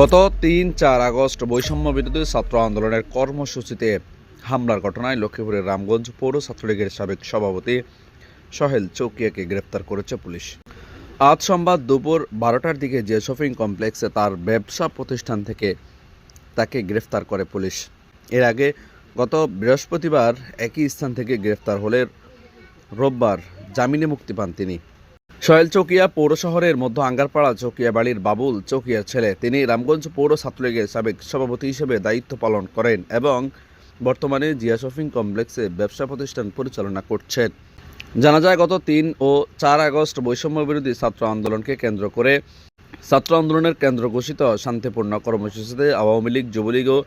গত তিন চার আগস্ট বৈষম্য বিরোধী ছাত্র আন্দোলনের কর্মসূচিতে হামলার ঘটনায় লক্ষ্মীপুরের রামগঞ্জ পৌর ছাত্রলীগের সাবেক সভাপতি সহেল চৌকিয়াকে গ্রেপ্তার করেছে পুলিশ। আজ সোমবার দুপুর বারোটার দিকে যে শপিং কমপ্লেক্সে তার ব্যবসা প্রতিষ্ঠান থেকে তাকে গ্রেফতার করে পুলিশ। এর আগে গত বৃহস্পতিবার একই স্থান থেকে গ্রেফতার হলে রোববার জামিনে মুক্তি পান তিনি। সহেল চৌকিয়া পৌর শহরের মধ্য আঙ্গারপাড়া চৌকিয়া বাড়ির বাবুল চৌকিয়ার ছেলে। তিনি রামগঞ্জ পৌর ছাত্রলীগের সাবেক সভাপতি হিসেবে দায়িত্ব পালন করেন এবং বর্তমানে জিয়া শপিং কমপ্লেক্সে ব্যবসা প্রতিষ্ঠান পরিচালনা করছেন। জানা যায়, গত তিন ও চার আগস্ট বৈষম্য বিরোধী ছাত্র আন্দোলনকে কেন্দ্র করে ছাত্র আন্দোলনের কেন্দ্র ঘোষিত শান্তিপূর্ণ কর্মসূচিতে আওয়ামী লীগ, যুবলীগ ও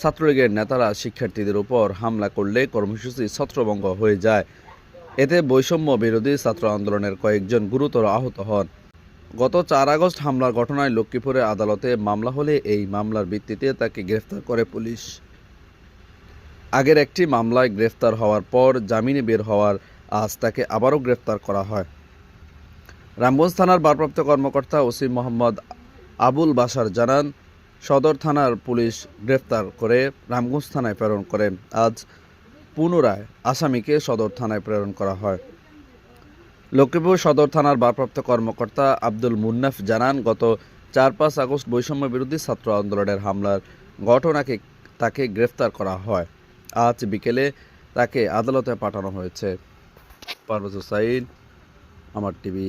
ছাত্রলীগের নেতারা শিক্ষার্থীদের উপর হামলা করলে কর্মসূচি ছত্রভঙ্গ হয়ে যায়। এতে বৈষম্য বিরোধী ছাত্র আন্দোলনের কয়েকজন গুরুতর আহত হন। গত চার আগস্ট হামলার ঘটনায় লক্ষ্মীপুরে আদালতে মামলা হলে এই মামলার ভিত্তিতে তাকে গ্রেফতার করে পুলিশ। আগের একটি মামলায় গ্রেফতার হওয়ার পর জামিনে বের হওয়ার আজ তাকে আবারও গ্রেফতার করা হয়। রামগঞ্জ থানার ভারপ্রাপ্ত কর্মকর্তা ওসি মোহাম্মদ আবুল বাসার জানান, সদর থানার পুলিশ গ্রেফতার করে রামগঞ্জ থানায় প্রেরণ করেন। আজ পুনরায় আসামিকে সদর থানায় প্রেরণ করা হয়। লক্ষ্মীপুর সদর থানার ভারপ্রাপ্ত কর্মকর্তা আব্দুল মুন্নাফ জানান, গত চার পাঁচ আগস্ট বৈষম্য বিরোধী ছাত্র আন্দোলনের হামলার ঘটনাকে তাকে গ্রেফতার করা হয়। আজ বিকেলে তাকে আদালতে পাঠানো হয়েছে। পারভেজ হুসাইন আমার টিভি।